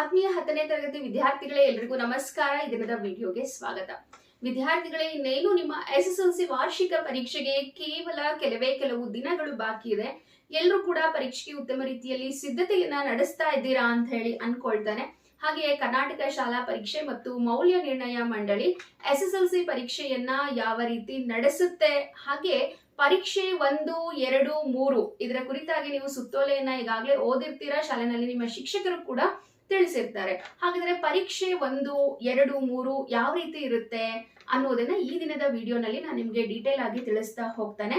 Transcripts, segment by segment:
ಆತ್ಮೀಯ ಹತ್ತನೇ ತರಗತಿ ವಿದ್ಯಾರ್ಥಿಗಳೇ, ಎಲ್ರಿಗೂ ನಮಸ್ಕಾರ. ಈ ದಿನದ ವಿಡಿಯೋಗೆ ಸ್ವಾಗತ. ವಿದ್ಯಾರ್ಥಿಗಳೇ, ಇನ್ನೇನು ನಿಮ್ಮ ಎಸ್ ಎಸ್ ಎಲ್ ಸಿ ವಾರ್ಷಿಕ ಪರೀಕ್ಷೆಗೆ ಕೇವಲ ಕೆಲವೇ ಕೆಲವು ದಿನಗಳು ಬಾಕಿ ಇದೆ. ಎಲ್ಲರೂ ಕೂಡ ಪರೀಕ್ಷೆಗೆ ಉತ್ತಮ ರೀತಿಯಲ್ಲಿ ಸಿದ್ಧತೆಯನ್ನ ನಡೆಸ್ತಾ ಇದ್ದೀರಾ ಅಂತ ಹೇಳಿ ಅನ್ಕೊಳ್ತಾನೆ. ಹಾಗೆಯೇ ಕರ್ನಾಟಕ ಶಾಲಾ ಪರೀಕ್ಷೆ ಮತ್ತು ಮೌಲ್ಯ ನಿರ್ಣಯ ಮಂಡಳಿ ಎಸ್ ಎಸ್ ಎಲ್ ಸಿ ಪರೀಕ್ಷೆಯನ್ನ ಯಾವ ರೀತಿ ನಡೆಸುತ್ತೆ? ಹಾಗೆ ಪರೀಕ್ಷೆ ಒಂದು, ಎರಡು, ಮೂರು ಇದರ ಕುರಿತಾಗಿ ನೀವು ಸುತ್ತೋಲೆಯನ್ನ ಈಗಾಗಲೇ ಓದಿರ್ತೀರಾ? ಶಾಲೆಯಲ್ಲಿ ನಿಮ್ಮ ಶಿಕ್ಷಕರು ಕೂಡ ತಿಳಿಸಿರ್ತಾರೆ. ಹಾಗಾದ್ರೆ ಪರೀಕ್ಷೆ ಒಂದು, ಎರಡು, ಮೂರು ಯಾವ ರೀತಿ ಇರುತ್ತೆ ಅನ್ನೋದನ್ನ ಈ ದಿನದ ವಿಡಿಯೋನಲ್ಲಿ ನಾನು ನಿಮ್ಗೆ ಡೀಟೇಲ್ ಆಗಿ ತಿಳಿಸ್ತಾ ಹೋಗ್ತಾನೆ.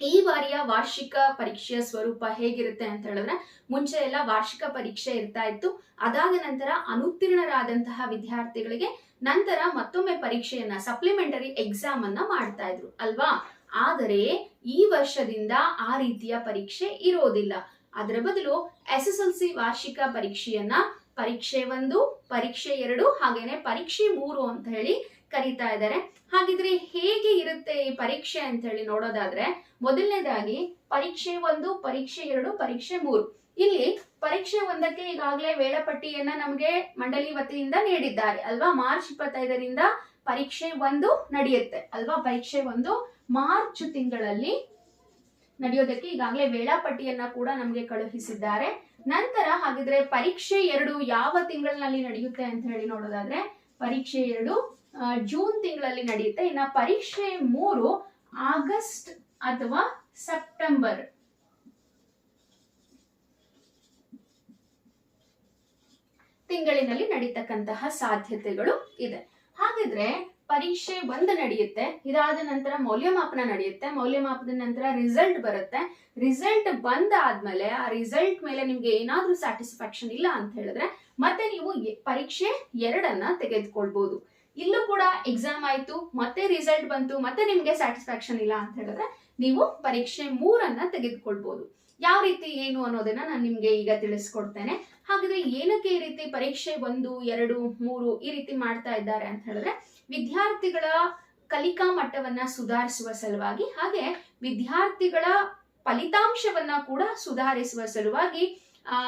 ಈ ಬಾರಿಯ ವಾರ್ಷಿಕ ಪರೀಕ್ಷೆಯ ಸ್ವರೂಪ ಹೇಗಿರುತ್ತೆ ಅಂತ ಹೇಳಿದ್ರೆ, ಮುಂಚೆ ಎಲ್ಲ ವಾರ್ಷಿಕ ಪರೀಕ್ಷೆ ಇರ್ತಾ ಇತ್ತು. ಅದಾದ ನಂತರ ಅನುತ್ತೀರ್ಣರಾದಂತಹ ವಿದ್ಯಾರ್ಥಿಗಳಿಗೆ ನಂತರ ಮತ್ತೊಮ್ಮೆ ಪರೀಕ್ಷೆಯನ್ನ ಸಪ್ಲಿಮೆಂಟರಿ ಎಕ್ಸಾಮ್ ಅನ್ನ ಮಾಡ್ತಾ ಇದ್ರು, ಅಲ್ವಾ? ಆದರೆ ಈ ವರ್ಷದಿಂದ ಆ ರೀತಿಯ ಪರೀಕ್ಷೆ ಇರೋದಿಲ್ಲ. ಅದರ ಬದಲು ಎಸ್ ಎಸ್ ಎಲ್ ಸಿ ವಾರ್ಷಿಕ ಪರೀಕ್ಷೆಯನ್ನ ಪರೀಕ್ಷೆ ಒಂದು, ಪರೀಕ್ಷೆ ಎರಡು, ಹಾಗೇನೆ ಪರೀಕ್ಷೆ ಮೂರು ಅಂತ ಹೇಳಿ ಕರೀತಾ ಇದ್ದಾರೆ. ಹಾಗಿದ್ರೆ ಹೇಗೆ ಇರುತ್ತೆ ಈ ಪರೀಕ್ಷೆ ಅಂತ ಹೇಳಿ ನೋಡೋದಾದ್ರೆ ಮೊದಲನೇದಾಗಿ ಪರೀಕ್ಷೆ ಒಂದು, ಪರೀಕ್ಷೆ ಎರಡು, ಪರೀಕ್ಷೆ ಮೂರು. ಇಲ್ಲಿ ಪರೀಕ್ಷೆ ಒಂದಕ್ಕೆ ಈಗಾಗಲೇ ವೇಳಾಪಟ್ಟಿಯನ್ನ ನಮಗೆ ಮಂಡಳಿ ವತಿಯಿಂದ ನೀಡಿದ್ದಾರೆ ಅಲ್ವಾ? ಮಾರ್ಚ್ ಇಪ್ಪತ್ತೈದರಿಂದ ಪರೀಕ್ಷೆ ಒಂದು ನಡೆಯುತ್ತೆ ಅಲ್ವಾ? ಪರೀಕ್ಷೆ ಒಂದು ಮಾರ್ಚ್ ತಿಂಗಳಲ್ಲಿ ನಡೆಯೋದಕ್ಕೆ ಈಗಾಗಲೇ ವೇಳಾಪಟ್ಟಿಯನ್ನ ಕೂಡ ನಮಗೆ ಕಳುಹಿಸಿದ್ದಾರೆ. ನಂತರ ಹಾಗಿದ್ರೆ ಪರೀಕ್ಷೆ ಎರಡು ಯಾವ ತಿಂಗಳಿನಲ್ಲಿ ನಡೆಯುತ್ತೆ ಅಂತ ಹೇಳಿ ನೋಡೋದಾದ್ರೆ, ಪರೀಕ್ಷೆ ಎರಡು ಜೂನ್ ತಿಂಗಳಲ್ಲಿ ನಡೆಯುತ್ತೆ. ಇನ್ನ ಪರೀಕ್ಷೆ ಮೂರು ಆಗಸ್ಟ್ ಅಥವಾ ಸೆಪ್ಟೆಂಬರ್. ತಿಂಗಳಿನಲ್ಲಿ ನಡೀತಕ್ಕಂತಹ ಸಾಧ್ಯತೆಗಳು ಇದೆ. ಹಾಗಿದ್ರೆ ಪರೀಕ್ಷೆ ಒಂದು ನಡೆಯುತ್ತೆ, ಇದಾದ ನಂತರ ಮೌಲ್ಯಮಾಪನ ನಡೆಯುತ್ತೆ, ಮೌಲ್ಯಮಾಪನದ ನಂತರ ರಿಸಲ್ಟ್ ಬರುತ್ತೆ. ರಿಸಲ್ಟ್ ಬಂದಾದ್ಮೇಲೆ ಆ ರಿಸಲ್ಟ್ ಮೇಲೆ ನಿಮ್ಗೆ ಏನಾದ್ರೂ ಸ್ಯಾಟಿಸ್ಫ್ಯಾಕ್ಷನ್ ಇಲ್ಲ ಅಂತ ಹೇಳಿದ್ರೆ ಮತ್ತೆ ನೀವು ಪರೀಕ್ಷೆ ಎರಡನ್ನ ತೆಗೆದುಕೊಳ್ಬಹುದು ಇಲ್ಲೂ ಕೂಡ ಎಕ್ಸಾಮ್ ಆಯ್ತು, ಮತ್ತೆ ರಿಸಲ್ಟ್ ಬಂತು, ಮತ್ತೆ ನಿಮ್ಗೆ ಸ್ಯಾಟಿಸ್ಫ್ಯಾಕ್ಷನ್ ಇಲ್ಲ ಅಂತ ಹೇಳಿದ್ರೆ ನೀವು ಪರೀಕ್ಷೆ ಮೂರನ್ನ ತೆಗೆದುಕೊಳ್ಬಹುದು ಯಾವ ರೀತಿ ಏನು ಅನ್ನೋದನ್ನ ನಾನು ನಿಮ್ಗೆ ಈಗ ತಿಳಿಸ್ಕೊಡ್ತೇನೆ. ಹಾಗಾದ್ರೆ ಏನಕ್ಕೆ ಈ ರೀತಿ ಪರೀಕ್ಷೆ ಒಂದು, ಎರಡು, ಮೂರು ಈ ರೀತಿ ಮಾಡ್ತಾ ಇದ್ದಾರೆ ಅಂತ ಹೇಳಿದ್ರೆ ವಿದ್ಯಾರ್ಥಿಗಳ ಕಲಿಕಾ ಮಟ್ಟವನ್ನ ಸುಧಾರಿಸುವ ಸಲುವಾಗಿ ಹಾಗೆ ವಿದ್ಯಾರ್ಥಿಗಳ ಫಲಿತಾಂಶವನ್ನ ಕೂಡ ಸುಧಾರಿಸುವ ಸಲುವಾಗಿ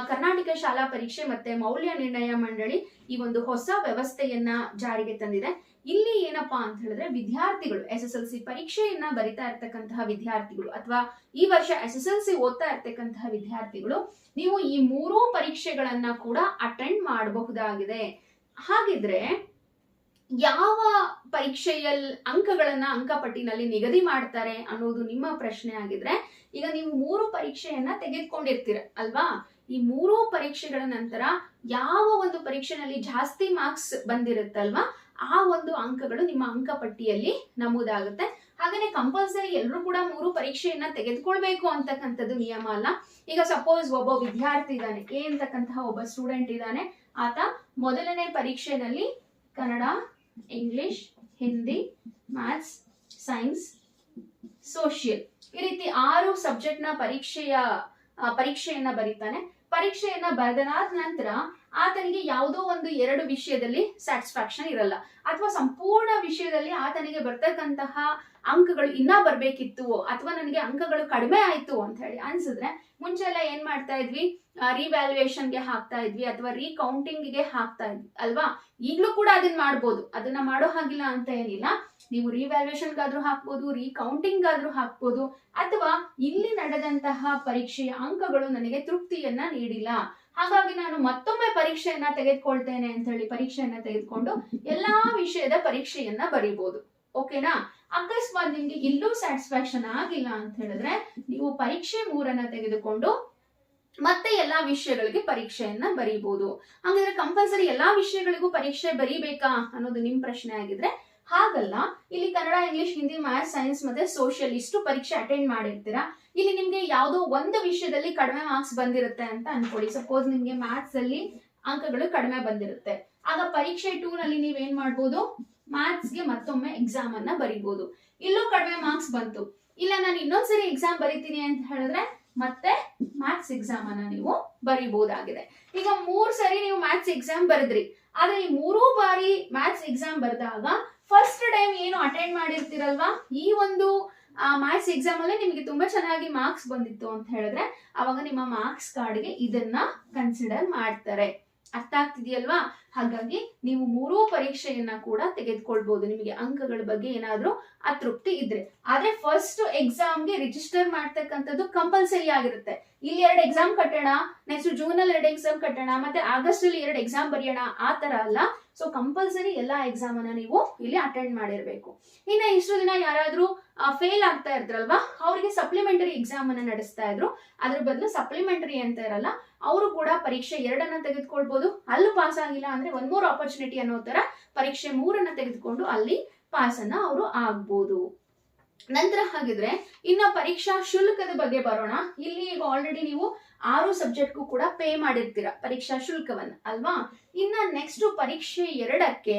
ಕರ್ನಾಟಕ ಶಾಲಾ ಪರೀಕ್ಷೆ ಮತ್ತೆ ಮೌಲ್ಯ ನಿರ್ಣಯ ಮಂಡಳಿ ಈ ಒಂದು ಹೊಸ ವ್ಯವಸ್ಥೆಯನ್ನ ಜಾರಿಗೆ ತಂದಿದೆ. ಇಲ್ಲಿ ಏನಪ್ಪಾ ಅಂತ ಹೇಳಿದ್ರೆ ವಿದ್ಯಾರ್ಥಿಗಳು ಎಸ್ ಎಸ್ ಎಲ್ ಸಿ ಪರೀಕ್ಷೆಯನ್ನ ಬರಿತಾ ಇರ್ತಕ್ಕಂತಹ ವಿದ್ಯಾರ್ಥಿಗಳು ಅಥವಾ ಈ ವರ್ಷ ಎಸ್ ಎಸ್ ಎಲ್ ಸಿ ಓದ್ತಾ ಇರ್ತಕ್ಕಂತಹ ವಿದ್ಯಾರ್ಥಿಗಳು ನೀವು ಈ ಮೂರೂ ಪರೀಕ್ಷೆಗಳನ್ನ ಕೂಡ ಅಟೆಂಡ್ ಮಾಡಬಹುದಾಗಿದೆ. ಹಾಗಿದ್ರೆ ಯಾವ ಪರೀಕ್ಷೆಯಲ್ಲಿ ಅಂಕಗಳನ್ನ ಅಂಕಪಟ್ಟಿನಲ್ಲಿ ನಿಗದಿ ಮಾಡ್ತಾರೆ ಅನ್ನೋದು ನಿಮ್ಮ ಪ್ರಶ್ನೆ ಆಗಿದ್ರೆ ಈಗ ನೀವು ಮೂರು ಪರೀಕ್ಷೆಯನ್ನ ತೆಗೆದುಕೊಂಡಿರ್ತೀರ, ಅಲ್ವಾ? ಈ ಮೂರೂ ಪರೀಕ್ಷೆಗಳ ನಂತರ ಯಾವ ಒಂದು ಪರೀಕ್ಷೆನಲ್ಲಿ ಜಾಸ್ತಿ ಮಾರ್ಕ್ಸ್ ಬಂದಿರುತ್ತಲ್ವಾ, ಆ ಒಂದು ಅಂಕಗಳು ನಿಮ್ಮ ಅಂಕಪಟ್ಟಿಯಲ್ಲಿ ನಮೂದಾಗುತ್ತೆ. ಹಾಗೇನೆ ಕಂಪಲ್ಸರಿ ಎಲ್ಲರೂ ಕೂಡ ಮೂರು ಪರೀಕ್ಷೆಯನ್ನ ತೆಗೆದುಕೊಳ್ಬೇಕು ಅಂತಕ್ಕಂಥದ್ದು ನಿಯಮ ಅಲ್ಲ. ಈಗ ಸಪೋಸ್ ಒಬ್ಬ ವಿದ್ಯಾರ್ಥಿ ಇದ್ದಾನೆ ಎ ಅಂತಕ್ಕಂತಹ ಒಬ್ಬ ಸ್ಟೂಡೆಂಟ್ ಇದ್ದಾನೆ, ಆತ ಮೊದಲನೇ ಪರೀಕ್ಷೆನಲ್ಲಿ Kannada English Hindi maths science social ಈ ರೀತಿ ಆರು ಸಬ್ಜೆಕ್ಟ್ನ ಪರೀಕ್ಷೆಯ ಪರೀಕ್ಷೆಯನ್ನ ಬರೀತಾನೆ. ಪರೀಕ್ಷೆಯನ್ನ ಬರೆದನಾದ ನಂತರ ಆತನಿಗೆ ಯಾವುದೋ ಒಂದು ಎರಡು ವಿಷಯದಲ್ಲಿ ಸ್ಯಾಟಿಸ್ಫ್ಯಾಕ್ಷನ್ ಇರಲ್ಲ. ಅಥವಾ ಸಂಪೂರ್ಣ ವಿಷಯದಲ್ಲಿ ಆತನಿಗೆ ಬರ್ತಕ್ಕಂತಹ ಅಂಕಗಳು ಇನ್ನ ಬರ್ಬೇಕಿತ್ತು, ಅಥವಾ ನನಗೆ ಅಂಕಗಳು ಕಡಿಮೆ ಆಯ್ತು ಅಂತ ಹೇಳಿ ಅನ್ಸಿದ್ರೆ ಮುಂಚೆ ಎಲ್ಲ ಏನ್ ಮಾಡ್ತಾ ಇದ್ವಿ? ರಿವ್ಯಾಲ್ಯೂಯೇಷನ್ಗೆ ಹಾಕ್ತಾ ಇದ್ವಿ, ಅಥವಾ ರೀಕೌಂಟಿಂಗ್ಗೆ ಹಾಕ್ತಾ ಇದ್ವಿ, ಅಲ್ವಾ? ಈಗಲೂ ಕೂಡ ಅದನ್ನ ಮಾಡ್ಬೋದು. ಅದನ್ನ ಮಾಡೋ ಹಾಗಿಲ್ಲ ಅಂತ ಏನಿಲ್ಲ. ನೀವು ರಿವ್ಯಾಲ್ಯೂಯೇಷನ್ಗಾದ್ರೂ ಹಾಕ್ಬೋದು ರೀಕೌಂಟಿಂಗ್ ಆದ್ರೂ ಹಾಕ್ಬೋದು, ಅಥವಾ ಇಲ್ಲಿ ನಡೆದಂತಹ ಪರೀಕ್ಷೆಯ ಅಂಕಗಳು ನನಗೆ ತೃಪ್ತಿಯನ್ನ ನೀಡಿಲ್ಲ. ಹಾಗಾಗಿ ನಾನು ಮತ್ತೊಮ್ಮೆ ಪರೀಕ್ಷೆಯನ್ನ ತೆಗೆದುಕೊಳ್ತೇನೆ ಅಂತ ಹೇಳಿ ಪರೀಕ್ಷೆಯನ್ನ ತೆಗೆದುಕೊಂಡು ಎಲ್ಲಾ ವಿಷಯದ ಪರೀಕ್ಷೆಯನ್ನ ಬರೀಬಹುದು ಓಕೆನಾ? ಅಕಸ್ಮಾತ್ ನಿಮ್ಗೆ ಇಲ್ಲೂ ಸ್ಯಾಟಿಸ್ಫ್ಯಾಕ್ಷನ್ ಆಗಿಲ್ಲ ಅಂತ ಹೇಳಿದ್ರೆ ನೀವು ಪರೀಕ್ಷೆ ಮೂರನ್ನ ತೆಗೆದುಕೊಂಡು ಮತ್ತೆ ಎಲ್ಲಾ ವಿಷಯಗಳಿಗೆ ಪರೀಕ್ಷೆಯನ್ನ ಬರೀಬಹುದು ಹಂಗಂದ್ರೆ ಕಂಪಲ್ಸರಿ ಎಲ್ಲಾ ವಿಷಯಗಳಿಗೂ ಪರೀಕ್ಷೆ ಬರೀಬೇಕಾ ಅನ್ನೋದು ನಿಮ್ ಪ್ರಶ್ನೆ ಆಗಿದ್ರೆ ಹಾಗಲ್ಲ, ಇಲ್ಲಿ Kannada, English, Hindi math science ಮತ್ತೆ ಸೋಷಿಯಲ್ ಇಷ್ಟು ಪರೀಕ್ಷೆ ಅಟೆಂಡ್ ಮಾಡಿರ್ತೀರಾ? ಇಲ್ಲಿ ನಿಮ್ಗೆ ಯಾವುದೋ ಒಂದು ವಿಷಯದಲ್ಲಿ ಕಡಿಮೆ ಮಾರ್ಕ್ಸ್ ಬಂದಿರುತ್ತೆ ಅಂತ ಅನ್ಕೊಳ್ಳಿ. ಸಪೋಸ್ ನಿಮ್ಗೆ ಮ್ಯಾಥ್ಸ್ ಅಲ್ಲಿ ಅಂಕಗಳು ಕಡಿಮೆ ಬಂದಿರುತ್ತೆ. ಆಗ ಪರೀಕ್ಷೆ ಟೂ ನಲ್ಲಿ ನೀವೇನ್ ಮಾಡ್ಬೋದು? ಮ್ಯಾಥ್ಸ್ಗೆ ಮತ್ತೊಮ್ಮೆ ಎಕ್ಸಾಮ್ ಅನ್ನ ಬರಿಬಹುದು ಇಲ್ಲೂ ಕಡಿಮೆ ಮಾರ್ಕ್ಸ್ ಬಂತು. ಇಲ್ಲ, ನಾನು ಇನ್ನೊಂದ್ಸರಿ ಎಕ್ಸಾಮ್ ಬರಿತೀನಿ ಅಂತ ಹೇಳಿದ್ರೆ ಮತ್ತೆ ಮ್ಯಾಥ್ಸ್ ಎಕ್ಸಾಮ್ ಅನ್ನ ನೀವು ಬರಿಬಹುದಾಗಿದೆ ಈಗ ಮೂರ್ ಸರಿ ನೀವು ಮ್ಯಾಥ್ಸ್ ಎಕ್ಸಾಮ್ ಬರೆದ್ರಿ. ಆದ್ರೆ ಈ ಮೂರೂ ಬಾರಿ ಮ್ಯಾಥ್ಸ್ ಎಕ್ಸಾಮ್ ಬರೆದಾಗ ಫಸ್ಟ್ ಟೈಮ್ ಏನು ಅಟೆಂಡ್ ಮಾಡಿರ್ತಿರಲ್ವಾ? ಈ ಒಂದು ಮ್ಯಾಥ್ಸ್ ಎಕ್ಸಾಮ್ ಅಲ್ಲಿ ನಿಮಗೆ ತುಂಬಾ ಚೆನ್ನಾಗಿ ಮಾರ್ಕ್ಸ್ ಬಂದಿತ್ತು ಅಂತ ಹೇಳಿದ್ರೆ ಅವಾಗ ನಿಮ್ಮ ಮಾರ್ಕ್ಸ್ ಕಾರ್ಡ್ಗೆ ಇದನ್ನ ಕನ್ಸಿಡರ್ ಮಾಡ್ತಾರೆ. ಅರ್ಥ ಆಗ್ತಿದೆಯಲ್ವಾ? ಹಾಗಾಗಿ ನೀವು ಮೂರೂ ಪರೀಕ್ಷೆಯನ್ನ ಕೂಡ ತೆಗೆದುಕೊಳ್ಬಹುದು ನಿಮಗೆ ಅಂಕಗಳ ಬಗ್ಗೆ ಏನಾದ್ರೂ ಅತೃಪ್ತಿ ಇದ್ರೆ. ಆದ್ರೆ ಫಸ್ಟ್ ಎಕ್ಸಾಮ್ಗೆ ರಿಜಿಸ್ಟರ್ ಮಾಡ್ತಕ್ಕಂಥದ್ದು ಕಂಪಲ್ಸರಿ ಆಗಿರುತ್ತೆ. ಇಲ್ಲಿ ಎರಡು ಎಕ್ಸಾಮ್ ಕಟ್ಟೋಣ ನೆಕ್ಸ್ಟ್ ಜೂನ್ ಅಲ್ಲಿ ಎರಡು ಎಕ್ಸಾಮ್ ಕಟ್ಟೋಣ, ಮತ್ತೆ ಆಗಸ್ಟ್ ಅಲ್ಲಿ ಎರಡು ಎಕ್ಸಾಮ್ ಬರೆಯೋಣ, ಆ ತರ ಅಲ್ಲ. ಸೊ ಕಂಪಲ್ಸರಿ ಎಲ್ಲಾ ಎಕ್ಸಾಮ್ ಅನ್ನ ನೀವು ಇಲ್ಲಿ ಅಟೆಂಡ್ ಮಾಡಿರ್ಬೇಕು. ಇನ್ನ ಇಷ್ಟು ದಿನ ಯಾರಾದ್ರೂ ಫೇಲ್ ಆಗ್ತಾ ಇದ್ರಲ್ವಾ ಅವರಿಗೆ ಸಪ್ಲಿಮೆಂಟರಿ ಎಕ್ಸಾಮ್ ಅನ್ನ ನಡೆಸ್ತಾ ಇದ್ರು. ಅದ್ರ ಬದಲು ಸಪ್ಲಿಮೆಂಟರಿ ಅಂತ ಇರಲ್ಲ. ಅವರು ಕೂಡ ಪರೀಕ್ಷೆ ಎರಡನ್ನ ತೆಗೆದುಕೊಳ್ಬಹುದು ಅಲ್ಲೂ ಪಾಸ್ ಆಗಿಲ್ಲ ಅಂದ್ರೆ ಒನ್ ಮೋರ್ ಆಪರ್ಚುನಿಟಿ ಅನ್ನೋ ತರ ಪರೀಕ್ಷೆ ಮೂರನ್ನ ತೆಗೆದುಕೊಂಡು ಅಲ್ಲಿ ಪಾಸ್ ಅನ್ನ ಅವರು ಆಗ್ಬೋದು. ನಂತರ ಹಾಗಿದ್ರೆ ಇನ್ನ ಪರೀಕ್ಷಾ ಶುಲ್ಕದ ಬಗ್ಗೆ ಬರೋಣ. ಇಲ್ಲಿ ಈಗ ಆಲ್ರೆಡಿ ನೀವು ಆರು ಸಬ್ಜೆಕ್ಟ್ಗೂ ಕೂಡ ಪೇ ಮಾಡಿರ್ತೀರ ಪರೀಕ್ಷಾ ಶುಲ್ಕವನ್ನ, ಅಲ್ವಾ? ಇನ್ನ ನೆಕ್ಸ್ಟ್ ಪರೀಕ್ಷೆ ಎರಡಕ್ಕೆ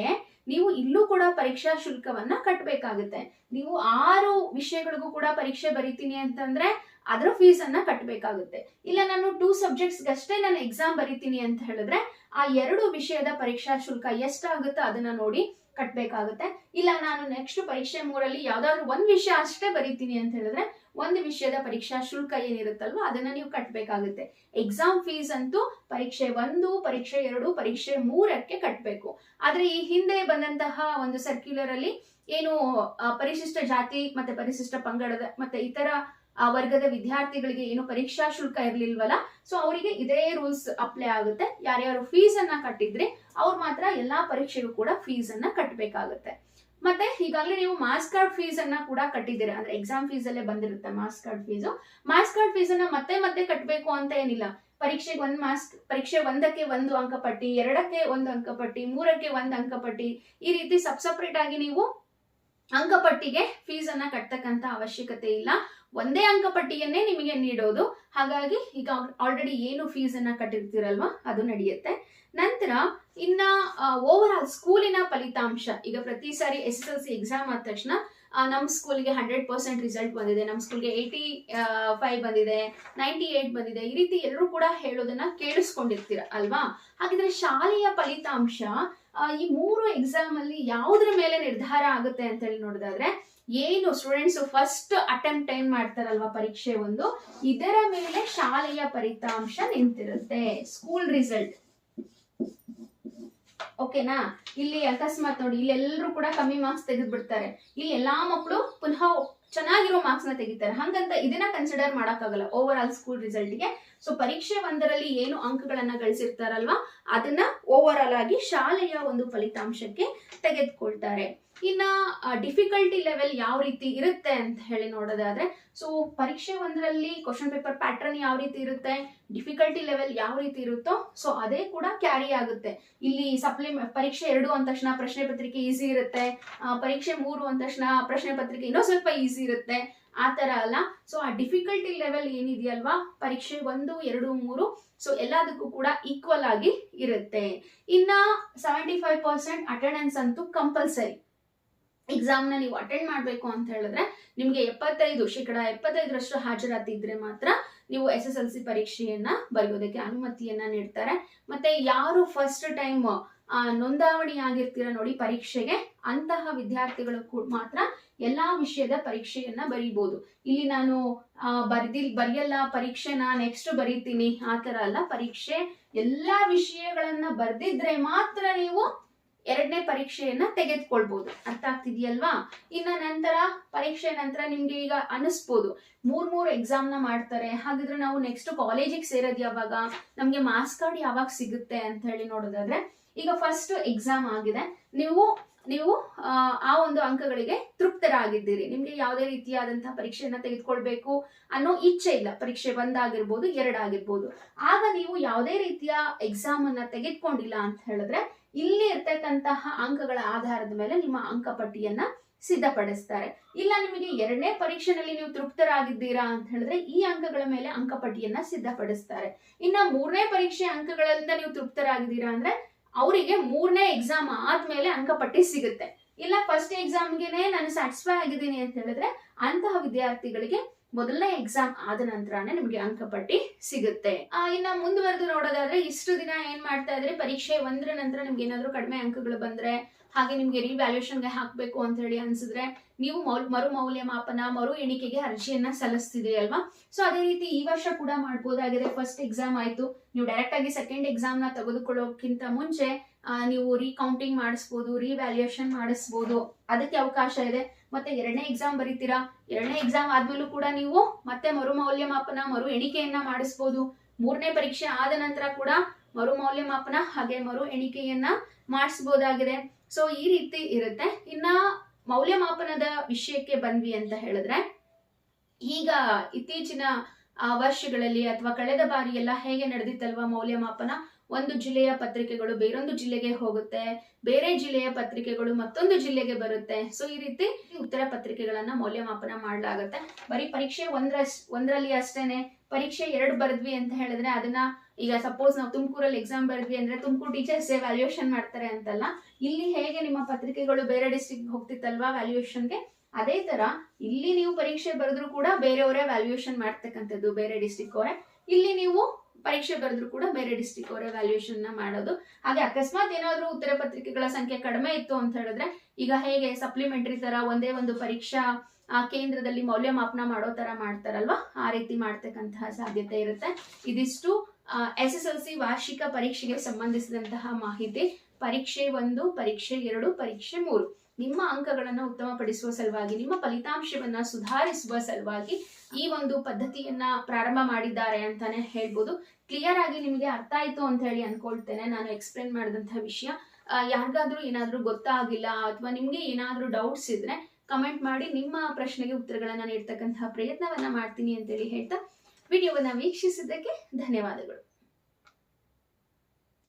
ನೀವು ಇಲ್ಲೂ ಕೂಡ ಪರೀಕ್ಷಾ ಶುಲ್ಕವನ್ನ ಕಟ್ಟಬೇಕಾಗುತ್ತೆ ನೀವು ಆರು ವಿಷಯಗಳಿಗೂ ಕೂಡ ಪರೀಕ್ಷೆ ಬರಿತೀನಿ ಅಂತಂದ್ರೆ ಅದರ ಫೀಸ್ ಅನ್ನ ಕಟ್ಟಬೇಕಾಗುತ್ತೆ ಇಲ್ಲ, ನಾನು ಟೂ ಸಬ್ಜೆಕ್ಟ್ಸ್ ಅಷ್ಟೇ ನಾನು ಎಕ್ಸಾಮ್ ಬರಿತೀನಿ ಅಂತ ಹೇಳಿದ್ರೆ ಆ ಎರಡು ವಿಷಯದ ಪರೀಕ್ಷಾ ಶುಲ್ಕ ಎಷ್ಟಾಗುತ್ತೋ ಅದನ್ನ ನೋಡಿ ಕಟ್ಟಬೇಕಾಗುತ್ತೆ ಇಲ್ಲ, ನಾನು ನೆಕ್ಸ್ಟ್ ಪರೀಕ್ಷೆ ಮೂರಲ್ಲಿ ಯಾವ್ದಾದ್ರು ಒಂದ್ ವಿಷಯ ಅಷ್ಟೇ ಬರೀತೀನಿ ಅಂತ ಹೇಳಿದ್ರೆ ಒಂದು ವಿಷಯದ ಪರೀಕ್ಷಾ ಶುಲ್ಕ ಏನಿರುತ್ತಲ್ವ ಅದನ್ನ ನೀವು ಕಟ್ಟಬೇಕಾಗುತ್ತೆ ಎಕ್ಸಾಮ್ ಫೀಸ್ ಅಂತೂ ಪರೀಕ್ಷೆ ಒಂದು, ಪರೀಕ್ಷೆ ಎರಡು, ಪರೀಕ್ಷೆ ಮೂರಕ್ಕೆ ಕಟ್ಟಬೇಕು ಆದ್ರೆ ಈ ಹಿಂದೆ ಬಂದಂತಹ ಒಂದು ಸರ್ಕ್ಯುಲರ್ ಅಲ್ಲಿ ಏನು ಪರಿಶಿಷ್ಟ ಜಾತಿ ಮತ್ತೆ ಪರಿಶಿಷ್ಟ ಪಂಗಡದ ಮತ್ತೆ ಇತರ ಆ ವರ್ಗದ ವಿದ್ಯಾರ್ಥಿಗಳಿಗೆ ಏನು ಪರೀಕ್ಷಾ ಶುಲ್ಕ ಇರ್ಲಿಲ್ವಲ್ಲ? ಸೊ ಅವರಿಗೆ ಇದೇ ರೂಲ್ಸ್ ಅಪ್ಲೈ ಆಗುತ್ತೆ. ಯಾರ್ಯಾರು ಫೀಸ್ ಅನ್ನ ಕಟ್ಟಿದ್ರೆ ಅವ್ರು ಮಾತ್ರ ಎಲ್ಲಾ ಪರೀಕ್ಷೆಗೂ ಕೂಡ ಫೀಸ್ ಅನ್ನ ಕಟ್ಟಬೇಕಾಗುತ್ತೆ ಮತ್ತೆ ಈಗಾಗಲೇ ನೀವು ಮಾಸ್ ಕಾರ್ಡ್ ಫೀಸ್ ಅನ್ನ ಕೂಡ ಕಟ್ಟಿದ್ದೀರಾ? ಅಂದ್ರೆ ಎಕ್ಸಾಮ್ ಫೀಸ್ ಅಲ್ಲೇ ಬಂದಿರುತ್ತೆ marks card fees marks card fees ಅನ್ನ ಮತ್ತೆ ಮತ್ತೆ ಕಟ್ಟಬೇಕು ಅಂತ ಏನಿಲ್ಲ. ಪರೀಕ್ಷೆಗೆ ಒಂದ್ ಮಾಸ್ಕ್ ಪರೀಕ್ಷೆ ಒಂದಕ್ಕೆ ಒಂದು ಅಂಕಪಟ್ಟಿ ಎರಡಕ್ಕೆ ಒಂದು ಅಂಕಪಟ್ಟಿ ಮೂರಕ್ಕೆ ಒಂದು ಅಂಕಪಟ್ಟಿ ಈ ರೀತಿ ಸಬ್ ಸಪ್ರೇಟ್ ಆಗಿ ನೀವು ಅಂಕಪಟ್ಟಿಗೆ ಫೀಸ್ ಅನ್ನ ಕಟ್ಟತಕ್ಕಂತ ಅವಶ್ಯಕತೆ ಇಲ್ಲ. ಒಂದೇ ಅಂಕಪಟ್ಟಿಯನ್ನೇ ನಿಮಗೆ ನೀಡೋದು. ಹಾಗಾಗಿ ಈಗ ಆಲ್ರೆಡಿ ಏನು ಫೀಸ್ ಅನ್ನ ಕಟ್ಟಿರ್ತೀರಲ್ವಾ, ಅದು ನಡೆಯುತ್ತೆ. ನಂತರ ಇನ್ನ ಓವರ್ ಆಲ್ ಸ್ಕೂಲಿನ ಫಲಿತಾಂಶ. ಈಗ ಪ್ರತಿ ಸಾರಿ S S L C exam ಆದ ತಕ್ಷಣ ನಮ್ಮ ಸ್ಕೂಲ್ಗೆ ಹಂಡ್ರೆಡ್ ಪರ್ಸೆಂಟ್ ರಿಸಲ್ಟ್ ಬಂದಿದೆ. ನಮ್ಮ ಸ್ಕೂಲ್ಗೆ ಏಯ್ಟಿ ಫೈವ್ ಬಂದಿದೆ ನೈಂಟಿ ಏಟ್ ಬಂದಿದೆ. ಈ ರೀತಿ ಎಲ್ಲರೂ ಕೂಡ ಹೇಳೋದನ್ನ ಕೇಳಿಸ್ಕೊಂಡಿರ್ತೀರ, ಅಲ್ವಾ? ಹಾಗಿದ್ರೆ ಶಾಲೆಯ ಫಲಿತಾಂಶ ಈ ಮೂರು ಎಕ್ಸಾಮ್ ಅಲ್ಲಿ ಯಾವುದ್ರ ಮೇಲೆ ನಿರ್ಧಾರ ಆಗುತ್ತೆ ಅಂತ ಹೇಳಿ ನೋಡೋದಾದ್ರೆ, ಏನು ಸ್ಟೂಡೆಂಟ್ಸ್ ಫಸ್ಟ್ ಅಟೆಂಪ್ಟ್ ಏನ್ ಮಾಡ್ತಾರಲ್ವಾ ಪರೀಕ್ಷೆ ಒಂದು, ಇದರ ಮೇಲೆ ಶಾಲೆಯ ಫಲಿತಾಂಶ ನಿಂತಿರುತ್ತೆ ಸ್ಕೂಲ್ ರಿಸಲ್ಟ್ ಓಕೆನಾ ಇಲ್ಲಿ ಅಕಸ್ಮಾತ್ ನೋಡಿ, ಇಲ್ಲಿ ಎಲ್ಲರೂ ಕೂಡ ಕಮ್ಮಿ ಮಾರ್ಕ್ಸ್ ತೆಗೆದು ಬಿಡ್ತಾರೆ ಇಲ್ಲಿ ಎಲ್ಲಾ ಮಕ್ಕಳು ಪುನಃ ಚೆನ್ನಾಗಿರೋ ಮಾರ್ಕ್ಸ್ನ ತೆಗಿತಾರೆ. ಹಂಗಂತ ಇದನ್ನ ಕನ್ಸಿಡರ್ ಮಾಡಕ್ಕಾಗಲ್ಲ. ಓವರ್ ಆಲ್ ಸ್ಕೂಲ್ ರಿಸಲ್ಟ್ಗೆ ಸೊ ಪರೀಕ್ಷೆ ಒಂದರಲ್ಲಿ ಏನು ಅಂಕಗಳನ್ನ ಗಳಿಸಿರ್ತಾರಲ್ವ? ಅದನ್ನ ಓವರ್ ಆಲ್ ಆಗಿ ಶಾಲೆಯ ಒಂದು ಫಲಿತಾಂಶಕ್ಕೆ ತೆಗೆದುಕೊಳ್ತಾರೆ. ಇನ್ನ ಡಿಫಿಕಲ್ಟಿ ಲೆವೆಲ್ ಯಾವ ರೀತಿ ಇರುತ್ತೆ ಅಂತ ಹೇಳಿ ನೋಡೋದಾದ್ರೆ ಸೊ ಪರೀಕ್ಷೆ ಒಂದರಲ್ಲಿ ಕ್ವಶನ್ ಪೇಪರ್ ಪ್ಯಾಟರ್ನ್ ಯಾವ ರೀತಿ ಇರುತ್ತೆ ಡಿಫಿಕಲ್ಟಿ ಲೆವೆಲ್ ಯಾವ ರೀತಿ ಇರುತ್ತೋ ಸೊ ಅದೇ ಕೂಡ ಕ್ಯಾರಿ ಆಗುತ್ತೆ. ಇಲ್ಲಿ ಸಪ್ಲಿ ಪರೀಕ್ಷೆ ಎರಡು ಅಂದ ತಕ್ಷಣ ಪ್ರಶ್ನೆ ಪತ್ರಿಕೆ ಈಸಿ ಇರುತ್ತೆ ಪರೀಕ್ಷೆ ಮೂರು ಅಂದ ತಕ್ಷಣ ಪ್ರಶ್ನೆ ಪತ್ರಿಕೆ ಇನ್ನೂ ಸ್ವಲ್ಪ ಈಸಿ ಇರುತ್ತೆ ಆ ತರ ಅಲ್ಲ. ಸೊ ಆ ಡಿಫಿಕಲ್ಟಿ ಲೆವೆಲ್ ಏನಿದೆಯಲ್ವಾ? ಪರೀಕ್ಷೆ ಒಂದು, ಎರಡು, ಮೂರು. ಸೊ ಎಲ್ಲದಕ್ಕೂ ಕೂಡ ಈಕ್ವಲ್ ಆಗಿ ಇರುತ್ತೆ. ಇನ್ನ ಸೆವೆಂಟಿ ಫೈವ್ ಪರ್ಸೆಂಟ್ ಅಟೆಂಡೆನ್ಸ್ ಅಂತೂ ಕಂಪಲ್ಸರಿ ಎಕ್ಸಾಮ್ನ ನೀವು ಅಟೆಂಡ್ ಮಾಡಬೇಕು ಅಂತ ಹೇಳಿದ್ರೆ, ನಿಮಗೆ ಎಪ್ಪತ್ತೈದು, ಶೇಕಡ ಎಪ್ಪತ್ತೈದರಷ್ಟು ಹಾಜರಾತಿದ್ರೆ ಮಾತ್ರ ನೀವು ಎಸ್ ಎಸ್ ಎಲ್ ಸಿ ಪರೀಕ್ಷೆಯನ್ನ ಬರೆಯೋದಕ್ಕೆ ಅನುಮತಿಯನ್ನ ನೀಡ್ತಾರೆ. ಮತ್ತೆ ಯಾರು ಫಸ್ಟ್ ಟೈಮ್ ನೋಂದಾವಣಿ ಆಗಿರ್ತೀರ ನೋಡಿ ಪರೀಕ್ಷೆಗೆ, ಅಂತಹ ವಿದ್ಯಾರ್ಥಿಗಳು ಕೂಡ ಮಾತ್ರ ಎಲ್ಲಾ ವಿಷಯದ ಪರೀಕ್ಷೆಯನ್ನ ಬರೀಬಹುದು ಇಲ್ಲಿ ನಾನು ಬರ್ದಿಲ್, ಬರೆಯಲ್ಲ ಪರೀಕ್ಷೆನ ನೆಕ್ಸ್ಟ್ ಬರೀತೀನಿ, ಆ ತರ ಅಲ್ಲ. ಪರೀಕ್ಷೆ ಎಲ್ಲಾ ವಿಷಯಗಳನ್ನ ಬರ್ದಿದ್ರೆ ಮಾತ್ರ ನೀವು ಎರಡನೇ ಪರೀಕ್ಷೆಯನ್ನ ತೆಗೆದುಕೊಳ್ಬಹುದು ಅರ್ಥ ಆಗ್ತಿದೆಯಲ್ವಾ? ಇನ್ನ ನಂತರ ಪರೀಕ್ಷೆ ನಂತರ ನಿಮ್ಗೆ ಈಗ ಅನಿಸ್ಬೋದು. ಮೂರ್ ಮೂರ್ ಎಕ್ಸಾಮ್ನ ಮಾಡ್ತಾರೆ. ಹಾಗಿದ್ರೆ ನಾವು ನೆಕ್ಸ್ಟ್ ಕಾಲೇಜಿಗೆ ಸೇರೋದು ಯಾವಾಗ? ನಮ್ಗೆ ಮಾರ್ಕ್ಸ್ ಕಾರ್ಡ್ ಯಾವಾಗ ಸಿಗುತ್ತೆ ಅಂತ ಹೇಳಿ ನೋಡೋದಾದ್ರೆ ಈಗ ಫಸ್ಟ್ ಎಕ್ಸಾಮ್ ಆಗಿದೆ. ನೀವು ನೀವು ಆ, ಒಂದು ಅಂಕಗಳಿಗೆ ತೃಪ್ತರಾಗಿದ್ದೀರಿ. ನಿಮ್ಗೆ ಯಾವುದೇ ರೀತಿಯಾದಂತಹ ಪರೀಕ್ಷೆಯನ್ನ ತೆಗೆದುಕೊಳ್ಬೇಕು ಅನ್ನೋ ಇಚ್ಛೆ ಇಲ್ಲ. ಪರೀಕ್ಷೆ ಒಂದಾಗಿರ್ಬೋದು ಎರಡಾಗಿರ್ಬೋದು. ಆಗ ನೀವು ಯಾವುದೇ ರೀತಿಯ ಎಕ್ಸಾಮ್ ಅನ್ನ ತೆಗೆದುಕೊಂಡಿಲ್ಲ ಅಂತ ಹೇಳಿದ್ರೆ ಇಲ್ಲಿ ಇರ್ತಕ್ಕಂತಹ ಅಂಕಗಳ ಆಧಾರದ ಮೇಲೆ ನಿಮ್ಮ ಅಂಕಪಟ್ಟಿಯನ್ನ ಸಿದ್ಧಪಡಿಸ್ತಾರೆ. ಇಲ್ಲ ನಿಮಗೆ ಎರಡನೇ ಪರೀಕ್ಷೆನಲ್ಲಿ ನೀವು ತೃಪ್ತರಾಗಿದ್ದೀರಾ ಅಂತ ಹೇಳಿದ್ರೆ ಈ ಅಂಕಗಳ ಮೇಲೆ ಅಂಕಪಟ್ಟಿಯನ್ನ ಸಿದ್ಧಪಡಿಸ್ತಾರೆ. ಇನ್ನ ಮೂರನೇ ಪರೀಕ್ಷೆ ಅಂಕಗಳಿಂದ ನೀವು ತೃಪ್ತರಾಗಿದ್ದೀರಾ ಅಂದ್ರೆ ಅವರಿಗೆ ಮೂರನೇ ಎಕ್ಸಾಮ್ ಆದ್ಮೇಲೆ ಅಂಕಪಟ್ಟಿ ಸಿಗುತ್ತೆ. ಇಲ್ಲ ಫಸ್ಟ್ ಎಕ್ಸಾಮ್ಗೆನೆ ನಾನು ಸ್ಯಾಟಿಸ್ಫೈ ಆಗಿದ್ದೀನಿ ಅಂತ ಹೇಳಿದ್ರೆ ಅಂತಹ ವಿದ್ಯಾರ್ಥಿಗಳಿಗೆ ಮೊದಲನೇ ಎಕ್ಸಾಮ್ ಆದ ನಂತರನೇ ನಿಮ್ಗೆ ಅಂಕಪಟ್ಟಿ ಸಿಗುತ್ತೆ. ಇನ್ನ ಮುಂದುವರೆದು ನೋಡೋದಾದ್ರೆ ಇಷ್ಟು ದಿನ ಏನ್ ಮಾಡ್ತಾ ಇದ್ರೆ? ಪರೀಕ್ಷೆ ಒಂದರ ನಂತರ ನಿಮ್ಗೆ ಏನಾದ್ರು ಕಡಿಮೆ ಅಂಕಗಳು ಬಂದ್ರೆ, ಹಾಗೆ ನಿಮ್ಗೆ ರಿವ್ಯಾಲ್ಯೂಷನ್ಗೆ ಹಾಕ್ಬೇಕು ಅಂತ ಹೇಳಿ ಅನ್ಸಿದ್ರೆ ನೀವು ಮೌಲ್, ಮರು ಮೌಲ್ಯಮಾಪನ, ಮರು ಎಣಿಕೆಗೆ ಅರ್ಜಿಯನ್ನ ಸಲ್ಲಿಸ್ತಿದ್ರಿ ಅಲ್ವಾ? ಸೊ ಅದೇ ರೀತಿ ಈ ವರ್ಷ ಕೂಡ ಮಾಡ್ಬೋದಾಗಿದೆ. ಫಸ್ಟ್ ಎಕ್ಸಾಮ್ ಆಯ್ತು. ನೀವು ಡೈರೆಕ್ಟ್ ಆಗಿ ಸೆಕೆಂಡ್ ಎಕ್ಸಾಮ್ನ ತೆಗೆದುಕೊಳ್ಳೋಕ್ಕಿಂತ ಮುಂಚೆ ನೀವು ರೀಕೌಂಟಿಂಗ್ ಮಾಡಿಸ್ಬೋದು ರಿವ್ಯಾಲ್ಯೂಯೇಷನ್ ಮಾಡಿಸ್ಬೋದು. ಅದಕ್ಕೆ ಅವಕಾಶ ಇದೆ. ಮತ್ತೆ ಎರಡನೇ ಎಕ್ಸಾಮ್ ಬರೀತೀರಾ? ಎರಡನೇ ಎಕ್ಸಾಮ್ ಆದ್ಮೇಲೂ ಕೂಡ ನೀವು ಮತ್ತೆ ಮರು ಮೌಲ್ಯಮಾಪನ ಮರು ಎಣಿಕೆಯನ್ನ ಮಾಡಿಸ್ಬೋದು. ಮೂರನೇ ಪರೀಕ್ಷೆ ಆದ ನಂತರ ಕೂಡ ಮರು ಮೌಲ್ಯಮಾಪನ ಹಾಗೆ ಮರು ಎಣಿಕೆಯನ್ನ ಮಾಡಿಸ್ಬೋದಾಗಿದೆ. ಸೊ ಈ ರೀತಿ ಇರುತ್ತೆ. ಇನ್ನ ಮೌಲ್ಯಮಾಪನದ ವಿಷಯಕ್ಕೆ ಬಂದ್ವಿ ಅಂತ ಹೇಳಿದ್ರೆ, ಈಗ ಇತ್ತೀಚಿನ ವರ್ಷಗಳಲ್ಲಿ ಅಥವಾ ಕಳೆದ ಬಾರಿ ಎಲ್ಲ ಹೇಗೆ ನಡೆದಿತ್ತಲ್ವಾ ಮೌಲ್ಯಮಾಪನ? ಒಂದು ಜಿಲ್ಲೆಯ ಪತ್ರಿಕೆಗಳು ಬೇರೊಂದು ಜಿಲ್ಲೆಗೆ ಹೋಗುತ್ತೆ, ಬೇರೆ ಜಿಲ್ಲೆಯ ಪತ್ರಿಕೆಗಳು ಮತ್ತೊಂದು ಜಿಲ್ಲೆಗೆ ಬರುತ್ತೆ. ಸೊ ಈ ರೀತಿ ಉತ್ತರ ಪತ್ರಿಕೆಗಳನ್ನ ಮೌಲ್ಯಮಾಪನ ಮಾಡಲಾಗುತ್ತೆ. ಬರೀ ಪರೀಕ್ಷೆ ಒಂದ್ರ ಒಂದರಲ್ಲಿ ಅಷ್ಟೇನೆ. ಪರೀಕ್ಷೆ ಎರಡು ಬರೆದ್ವಿ ಅಂತ ಹೇಳಿದ್ರೆ ಅದನ್ನ ಈಗ ಸಪೋಸ್ ನಾವು ತುಮಕೂರಲ್ಲಿ ಎಕ್ಸಾಮ್ ಬರೆದ್ವಿ ಅಂದ್ರೆ ತುಮಕೂರು ಟೀಚರ್ಸ್ ವ್ಯಾಲ್ಯೂಯೇಷನ್ ಮಾಡ್ತಾರೆ ಅಂತಲ್ಲ, ಇಲ್ಲಿ ಹೇಗೆ ನಿಮ್ಮ ಪತ್ರಿಕೆಗಳು ಬೇರೆ ಡಿಸ್ಟ್ರಿಕ್ಟ್ ಹೋಗ್ತಿತ್ತಲ್ವಾ ವ್ಯಾಲ್ಯೂಯೇಷನ್ಗೆ ಅದೇ ತರ ಇಲ್ಲಿ ನೀವು ಪರೀಕ್ಷೆ ಬರೆದ್ರು ಕೂಡ ಬೇರೆಯವರೇ ವ್ಯಾಲ್ಯೂಯೇಷನ್ ಮಾಡ್ತಕ್ಕಂಥದ್ದು, ಬೇರೆ ಡಿಸ್ಟಿಕ್ ಅವರೇ. ಇಲ್ಲಿ ನೀವು ಪರೀಕ್ಷೆ ಬರೆದ್ರು ಕೂಡ ಬೇರೆ ಡಿಸ್ಟಿಕ್ ಅವರ ವ್ಯಾಲ್ಯೂಯೇಷನ್ನ ಮಾಡೋದು. ಹಾಗೆ ಅಕಸ್ಮಾತ್ ಏನಾದರೂ ಉತ್ತರ ಪತ್ರಿಕೆಗಳ ಸಂಖ್ಯೆ ಕಡಿಮೆ ಇತ್ತು ಅಂತ ಹೇಳಿದ್ರೆ ಈಗ ಹೇಗೆ ಸಪ್ಲಿಮೆಂಟರಿ ತರ ಒಂದೇ ಒಂದು ಪರೀಕ್ಷಾ ಆ, ಕೇಂದ್ರದಲ್ಲಿ ಮೌಲ್ಯಮಾಪನ ಮಾಡೋ ತರ ಮಾಡ್ತಾರಲ್ವಾ? ಆ ರೀತಿ ಮಾಡ್ತಕ್ಕಂತಹ ಸಾಧ್ಯತೆ ಇರುತ್ತೆ. ಇದಿಷ್ಟು ಎಸ್ ಎಸ್ ಎಲ್ ಸಿ ವಾರ್ಷಿಕ ಪರೀಕ್ಷೆಗೆ ಸಂಬಂಧಿಸಿದಂತಹ ಮಾಹಿತಿ. ಪರೀಕ್ಷೆ ಒಂದು ಪರೀಕ್ಷೆ ಎರಡು ಪರೀಕ್ಷೆ ಮೂರು. ನಿಮ್ಮ ಅಂಕಗಳನ್ನು ಉತ್ತಮಪಡಿಸುವ ಸಲುವಾಗಿ, ನಿಮ್ಮ ಫಲಿತಾಂಶವನ್ನ ಸುಧಾರಿಸುವ ಸಲುವಾಗಿ ಈ ಒಂದು ಪದ್ಧತಿಯನ್ನ ಪ್ರಾರಂಭ ಮಾಡಿದ್ದಾರೆ ಅಂತಾನೆ ಹೇಳ್ಬೋದು. ಕ್ಲಿಯರ್ ಆಗಿ ನಿಮಗೆ ಅರ್ಥ ಆಯ್ತು ಅಂತ ಹೇಳಿ ಅನ್ಕೊಳ್ತೇನೆ. ನಾನು ಎಕ್ಸ್ಪ್ಲೇನ್ ಮಾಡಿದಂತಹ ವಿಷಯ. ಯಾರಿಗಾದ್ರೂ ಏನಾದ್ರೂ ಗೊತ್ತಾಗಿಲ್ಲ ಅಥವಾ ನಿಮ್ಗೆ ಏನಾದ್ರೂ ಡೌಟ್ಸ್ ಇದ್ರೆ ಕಮೆಂಟ್ ಮಾಡಿ, ನಿಮ್ಮ ಪ್ರಶ್ನೆಗೆ ಉತ್ತರಗಳನ್ನ ನೀಡ್ತಕ್ಕಂತಹ ಪ್ರಯತ್ನವನ್ನ ಮಾಡ್ತೀನಿ ಅಂತೇಳಿ ಹೇಳ್ತಾ, ವಿಡಿಯೋವನ್ನ ವೀಕ್ಷಿಸಿದ್ದಕ್ಕೆ ಧನ್ಯವಾದಗಳು.